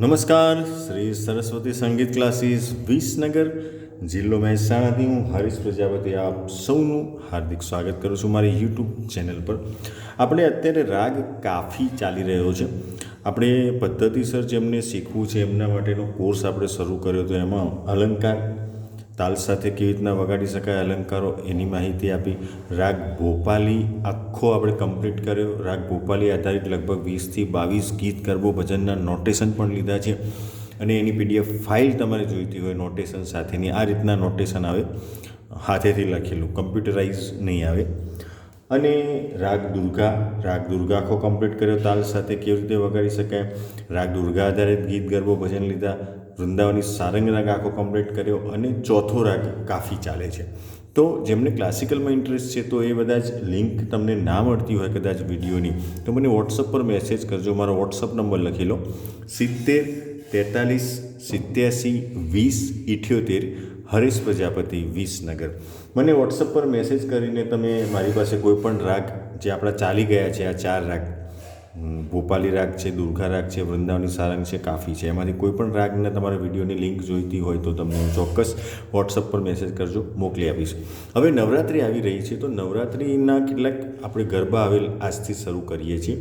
નમસ્કાર, શ્રી સરસ્વતી સંગીત ક્લાસીસ વિસનગર, જિલ્લો મહેસાણાથી હું હરીશ પ્રજાપતિ આપ સૌનું હાર્દિક સ્વાગત કરું છું મારી યુટ્યુબ ચેનલ પર. આપણે અત્યારે રાગ કાફી ચાલી રહ્યો છે. આપણે પદ્ધતિસર જેમને શીખવું છે એમના માટેનો કોર્સ આપણે શરૂ કર્યો હતો એમાં અલંકાર તાલ સાથે કેવી રીતના વગાડી શકાય, અલંકારો એની માહિતી આપી. રાગ ભોપાલી આખો આપણે કમ્પ્લીટ કર્યો. રાગ ભોપાલી આધારિત લગભગ વીસથી બાવીસ ગીત ગરબો ભજનના નોટેશન પણ લીધા છે. અને એની પીડીએફ ફાઇલ તમારે જોઈતી હોય નોટેશન સાથેની, આ રીતના નોટેશન આવે. હાથેથી લખેલું કમ્પ્યુટરાઇઝ નહીં આવે. અને રાગ દુર્ગા રાગ દુર્ગા આખો કમ્પ્લીટ કર્યો, તાલ સાથે કેવી રીતે વગાડી શકાય? રાગ દુર્ગા આધારિત ગીત, ગરબો, ભજન લીધા, વૃંદાવની સારંગ રાગ આખો કમ્પ્લીટ કર્યો અને ચોથો રાગ કાફી ચાલે છે. તો જેમને ક્લાસિકલમાં ઇન્ટરેસ્ટ છે, તો એ બધા જ લિંક તમને ના મળતી હોય કદાચ વિડીયોની, તો મને વોટ્સઅપ પર મેસેજ કરજો, મારો વોટ્સઅપ નંબર લખી લો. સિત્તેર, તેતાલીસ, સિત્યાસી, વીસ, ઇઠ્યોતેર, હરીશ પ્રજાપતિ, વિસનગર. મને વોટ્સઅપ પર મેસેજ કરીને તમે મારી પાસે કોઈ પણ રાગ જે આપણા ચાલી ગયા છે, આ ચાર રાગ ભોપાલી રાગ છે, દુર્ગા રાગ છે, વૃંદાવની સારંગ છે, કાફી છે, એમાંથી કોઈ પણ રાગના તમારા વિડીયોની લિંક જોઈતી હોય તો તમને હું ચોક્કસ વોટ્સઅપ પર મેસેજ કરજો, મોકલી આપીશ. હવે નવરાત્રિ આવી રહી છે, તો નવરાત્રિના કેટલાક આપણે ગરબા આવેલ આજથી શરૂ કરીએ છીએ.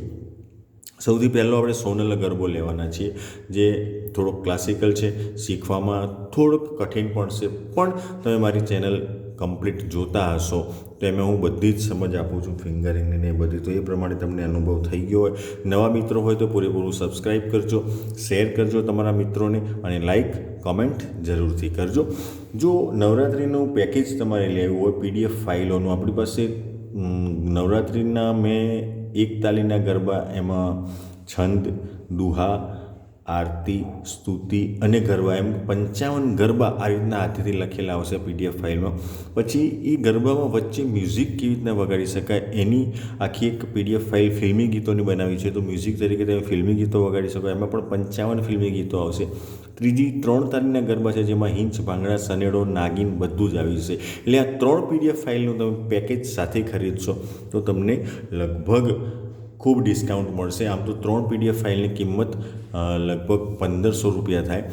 સૌથી પહેલો આપણે સોનલ ગરબો લેવાના છીએ, જે થોડોક ક્લાસિકલ છે, શીખવામાં થોડોક કઠિન પણ છે, પણ તમે મારી ચેનલ કમ્પ્લીટ જોતા હશો, તો એમાં હું બધી જ સમજ આપું છું ફિંગરિંગની ને બધી. તો એ પ્રમાણે તમને અનુભવ થઈ ગયો હોય. નવા મિત્રો હોય તો પૂરેપૂરું સબસ્ક્રાઈબ કરજો શેર કરજો તમારા મિત્રોને અને લાઈક કમેન્ટ જરૂરથી કરજો. જો નવરાત્રિનું પેકેજ તમારે લેવું હોય પીડીએફ ફાઇલોનું, આપણી પાસે નવરાત્રિના મેં એક તાલીના ગરબા, એમાં છંદ, દુહા આરતી, સ્તુતિ અને ગરબા એમ પંચાવન ગરબા આ રીતના હાથેથી લખેલા આવશે પીડીએફ ફાઇલમાં. પછી એ ગરબામાં વચ્ચે મ્યુઝિક કેવી રીતના વગાડી શકાય એની આખી એક પીડીએફ ફાઇલ ફિલ્મી ગીતોની બનાવી છે. તો મ્યુઝિક તરીકે તમે ફિલ્મી ગીતો વગાડી શકો, એમાં પણ પંચાવન ફિલ્મી ગીતો આવશે. ત્રીજી ત્રણ તારીખના ગરબા છે જેમાં હિંચ, ભાંગડા, સનેડો, નાગીન બધું જ આવી જશે. એટલે આ ત્રણ પીડીએફ ફાઇલનું તમે પેકેજ સાથે ખરીદશો તો તમને લગભગ ખૂબ ડિસ્કાઉન્ટ મળશે. આમ તો ત્રણ પીડીએફ ફાઇલની કિંમત લગભગ પંદરસો રૂપિયા થાય.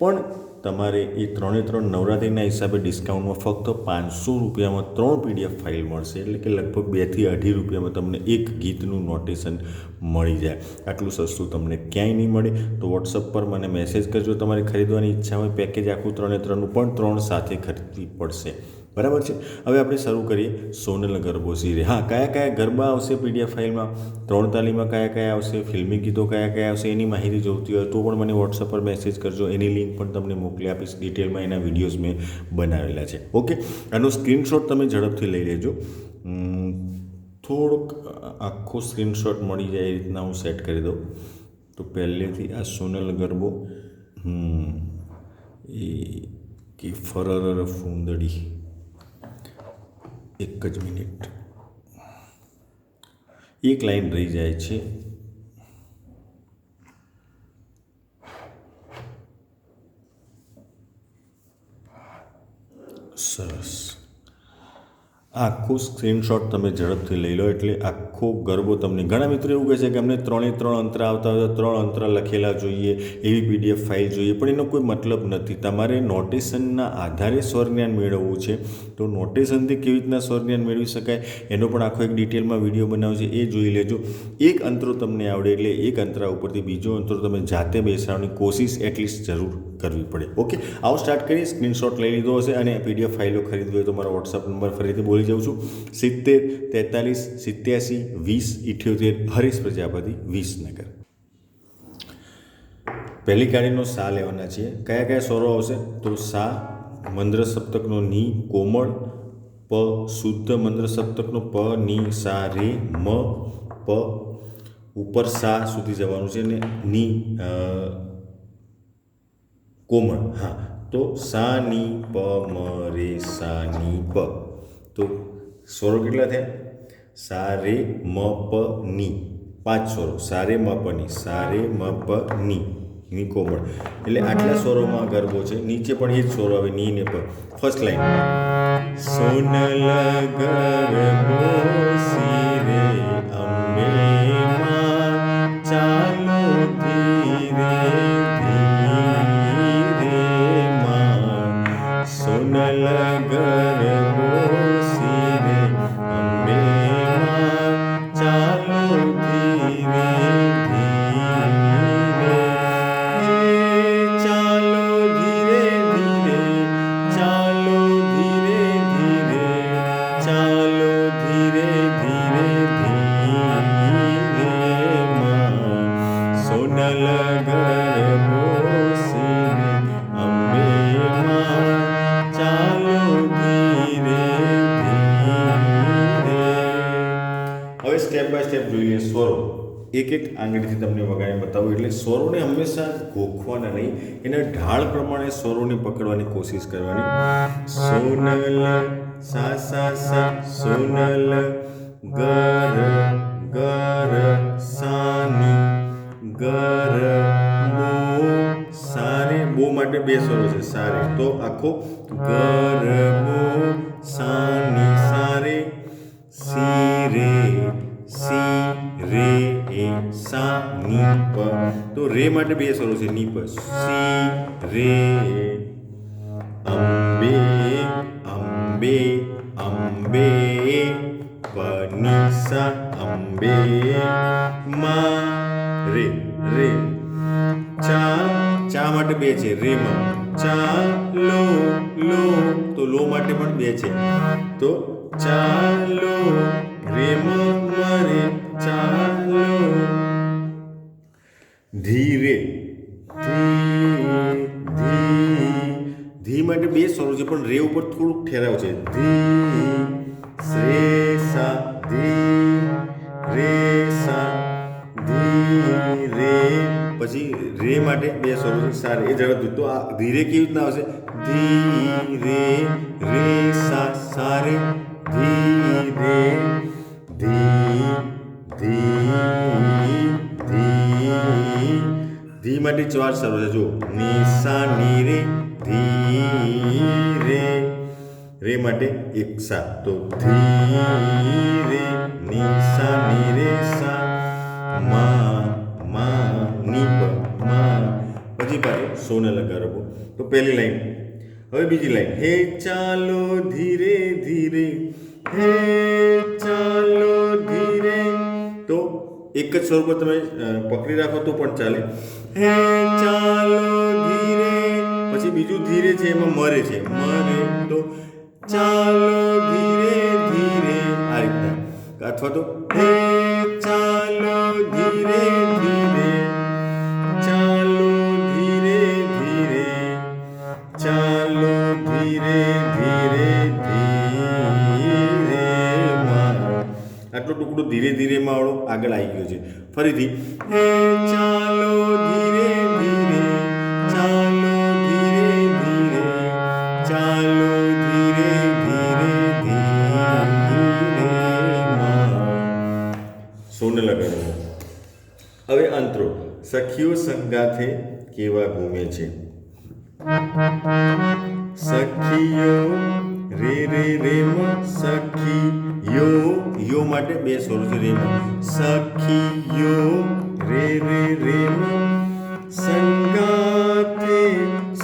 પણ તમારે એ ત્રણે ત્રણ નવરાત્રિના હિસાબે ડિસ્કાઉન્ટમાં ફક્ત પાંચસો રૂપિયામાં ત્રણ પીડીએફ ફાઇલ મળશે. એટલે કે લગભગ બેથી અઢી રૂપિયામાં તમને એક ગીતનું નોટેશન મળી જાય. આટલું સસ્તું તમને ક્યાંય નહીં મળે. તો વોટ્સઅપ પર મને મેસેજ કરજો. તમારે ખરીદવાની ઈચ્છા હોય પેકેજ આખું ત્રણે ત્રણનું પણ ત્રણ સાથે ખરીદવી પડશે. બરાબર છે? હવે આપણે શરૂ કરીએ સોનલ ગરબો સિરે હા, કયા કયા ગરબા આવશે પીડીએફ ફાઇલમાં? ત્રણ તાલીમાં કયા કયા આવશે? ફિલ્મી ગીતો કયા કયા આવશે? એની માહિતી જોઈતી હોય તો પણ મને વોટ્સઅપ પર મેસેજ કરજો. એની લિંક પણ તમને મોકલી આપીશ. ડિટેલમાં એના વિડીયોઝ મેં બનાવેલા છે. ઓકે આનો સ્ક્રીનશોટ તમે ઝડપથી લઈ લેજો. થોડોક આખો સ્ક્રીનશોટ મળી જાય એ રીતના હું સેટ કરી દઉં. તો પહેલેથી આ સોનલ ગરબો હમ, એ, કે ફરર ફૂંદડી. એક જ મિનિટ. એક લાઈન રહી જાય છે સરસ આ આખો સ્ક્રીનશોટ તમે ઝડપથી લઈ લો એટલે આખો ગરબો તમને, ઘણા મિત્રો એવું કહે છે કે અમને ત્રણે ત્રણ અંતરા આવતા હોય ત્રણ અંતરા લખેલા જોઈએ, એવી પીડીએફ ફાઇલ જોઈએ, પણ એનો કોઈ મતલબ નથી. તમારે નોટેશનના આધારે સ્વરજ્ઞાન મેળવવું છે. તો નોટેશનથી કેવી રીતના સ્વરજ્ઞાન મેળવી શકાય, એનો પણ આખો એક ડિટેલમાં વીડિયો બનાવ્યો છે, એ જોઈ લેજો. એક અંતરો તમને આવડે એટલે એક અંતરા ઉપરથી બીજો અંતરો તમે જાતે બેસાડવાની કોશિશ એટલીસ્ટ જરૂર કરવી પડે. ઓકે આવો સ્ટાર્ટ કરી સ્ક્રીનશોટ લઈ લીધો હશે અને પીડીએફ ફાઇલો ખરીદવી હોય તો મારો વોટ્સઅપ નંબર ફરીથી બોલી જાઉં છું. સિત્તેર, તેતાલીસ, સિત્યાસી, વીસ, ઇઠ્યોતેર, હરીશ પ્રજાપતિ, વિસનગર. પહેલી ગાડીનો સા લેવાના છીએ. કયા કયા સ્વરો આવશે? તો સા મંદ્ર સપ્તકનો ની, કોમળ, પ, શુદ્ધ મંદ્ર સપ્તકનો પ, ની, સા, રે, મ, પ. ઉપર સા સુધી જવાનું છે ને ની કોમળ, હા. તો સા ની પ મ રે સા ની પ તો સ્વરો કેટલા થયા? સા રે મ પ ની પાંચ સ્વરો. સા રે મ પ ની સા રે મ પ ની ની કોમળ. એટલે આટલા સ્વરોમાં ગરબો છે. નીચે પણ એ જ સ્વરો આવે, ની ને પ. ફર્સ્ટ લાઈન સોનલ ગરબો સી અંબે સ્ટેપ બાય સ્ટેપ જોઈ લઈએ સ્વરો. એક એક આંગળીથી તમને વગાડી બતાવું. એટલે સ્વરોને હંમેશા ગોખવાના નહીં. એના ઢાળ પ્રમાણે સ્વરોને પકડવાની કોશિશ કરવાની. સોનલ, સા સા સા, સોનલ, ગર ગર, સાની, ગર, મો સારે બો માટે બે સ્વરો છે, સારે. તો આખો ગર, મો, સાની રે માટે બે સ્વરો છે. ની સી, રે, અંબે અંબે અંબે, પનિસા, અંબે, મા, રે રે. ચા ચા માટે બે છે. રે માં. ચા, લો લો. તો લો માટે પણ બે છે. તો ચાલો રે ધીરે ધી ધી ધી માટે બે સ્વરો છે, પણ રે ઉપર થોડુંક ઠેરાવ છે. ધી રે સા ધી રે સા ધી રે પછી રે માટે બે સ્વરો છે, સા, રે એ દૂધ. તો આ ધીરે કેવી રીતના આવશે? ધી રે, સા સા, રે, ધીરે. ધી માટે ચાર સ્વરો છે જો ની સા ની રે ધી રે રે માટે એક સા તો ધીરે ની સા ની રે સા મા મા ની પ મા પછી પાછું સોને લગાડવો તો પહેલી લાઈન હવે બીજી લાઈન હે ચાલો ધીરે ધીરે હે ચાલો ધીરે તો એક જ સ્વર પર તમે અ, પકડી રાખો તો પણ ચાલે હે ચાલો ધીરે. પછી બીજું ધીરે છે એમાં મરે છે. મરે તો ચાલો ધીરે ધીરે. આ રીતના. અથવા તો હે ટુકડો ધીરે ધીરે માળો આગળ આવી ગયો છે. ફરીથી, ચાલો ધીરે ધીરે, ચાલો ધીરે ધીરે, ચાલો ધીરે ધીરે સોને લગાડો. હવે અંતરો. સખીઓ સંગાથે કેવા ઘૂમે છે? સખીઓ રે રે માં સખી યો માટે બે સ્વરો છે રે માં યો રે રે રે માં સંગાથે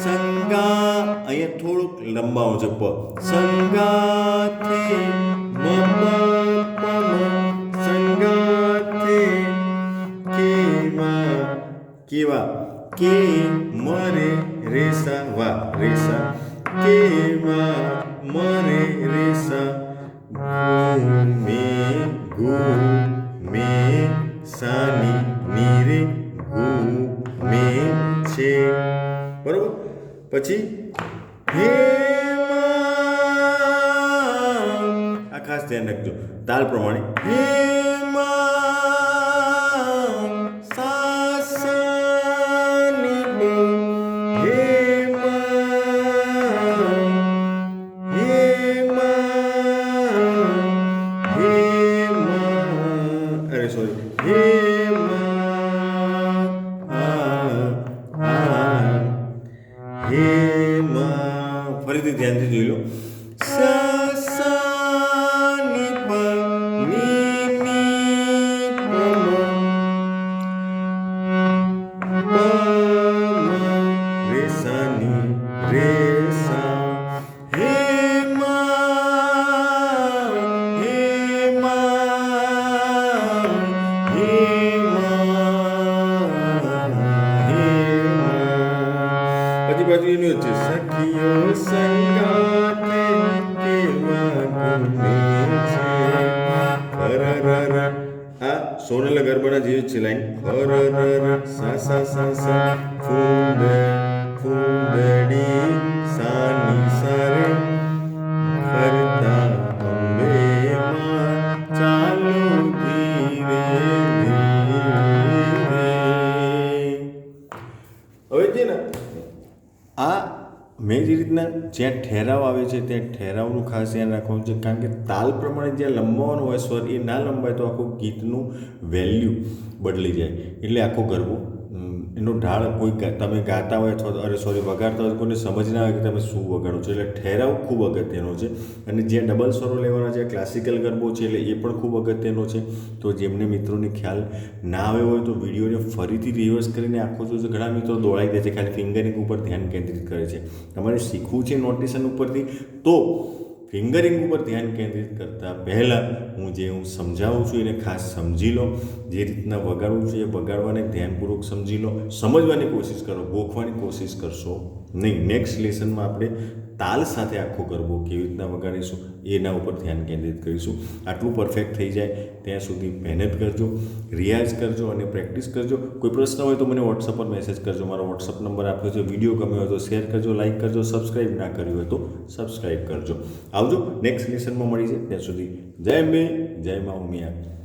સંગા, અહીંયા થોડુંક લંબાવો છે પ. સંગાથે મમ પમ સંગાતે કેવા? કેવા કે મરે રેસા, વા, રેસા. કેવા મરે રેસા ઘૂમે ઘૂમે સાની નીરે ઘૂમે છે બરોબર પછી હે માં આ ખાસ ધ્યાન રાખજો તાલ પ્રમાણે હે ફરીથી ધ્યાનથી જોઈ લો. સોનલ ગરબાના જેવી જ છે લાઈન ર ર ર સા સા સા સા ફૂંદ ફૂંદડી સાની સારે મેં જે રીતના જ્યાં ઠેરાવ આવે છે, ત્યાં ઠેરાવનું ખાસ ધ્યાન રાખવાનું છે. કારણ કે તાલ પ્રમાણે જ્યાં લંબાવવાનો હોય, સ્વર એ ના લંબાય તો આખું ગીતનું વેલ્યુ બદલી જાય. એટલે આખો ગરબો એનો ઢાળ કોઈ તમે ગાતા હોય અથવા અરે સોરી વગાડતા હોય કોઈને સમજ ના આવે કે તમે શું વગાડો છો. એટલે ઠેરાવ ખૂબ અગત્યનો છે. અને જે ડબલ સ્વરો લેવાના છે, ક્લાસિકલ ગરબો છે, એટલે એ પણ ખૂબ અગત્યનો છે. તો જેમને મિત્રોને ખ્યાલ ના આવ્યો હોય તો વિડીયોને ફરીથી રિવર્સ કરીને આખો જો ઘણા મિત્રો દોડાઈ દે છે, ખાલી ફિંગરિંગ ઉપર ધ્યાન કેન્દ્રિત કરે છે. તમારે શીખવું છે નોટેશન ઉપરથી. તો ફિંગરિંગ ઉપર ધ્યાન કેન્દ્રિત કરતાં પહેલાં હું જે હું સમજાવું છું એને ખાસ સમજી લો. જે રીતના વગાડવું છે એ વગાડવાને ધ્યાનપૂર્વક સમજી લો. સમજવાની કોશિશ કરો. ગોખવાની કોશિશ કરશો નહીં. નેક્સ્ટ લેસનમાં આપણે તાલ સાથે આખો ગરબો કેવી રીતના વગાડીશું, એના ઉપર ધ્યાન કેન્દ્રિત કરીશું. આટલું પરફેક્ટ થઈ જાય, ત્યાં સુધી મહેનત કરજો, રિયાઝ કરજો અને પ્રેક્ટિસ કરજો. કોઈ પ્રશ્ન હોય તો મને વોટ્સઅપ પર મેસેજ કરજો. મારો વોટ્સઅપ નંબર આપ્યો છે વીડિયો ગમ્યો હોય તો શેર કરજો લાઇક કરજો સબસ્ક્રાઈબ ના કર્યું હોય તો સબસ્ક્રાઈબ કરજો. આવજો નેક્સ્ટ લેસનમાં મળી જાય ત્યાં સુધી જય મે જય મા ઉમિયા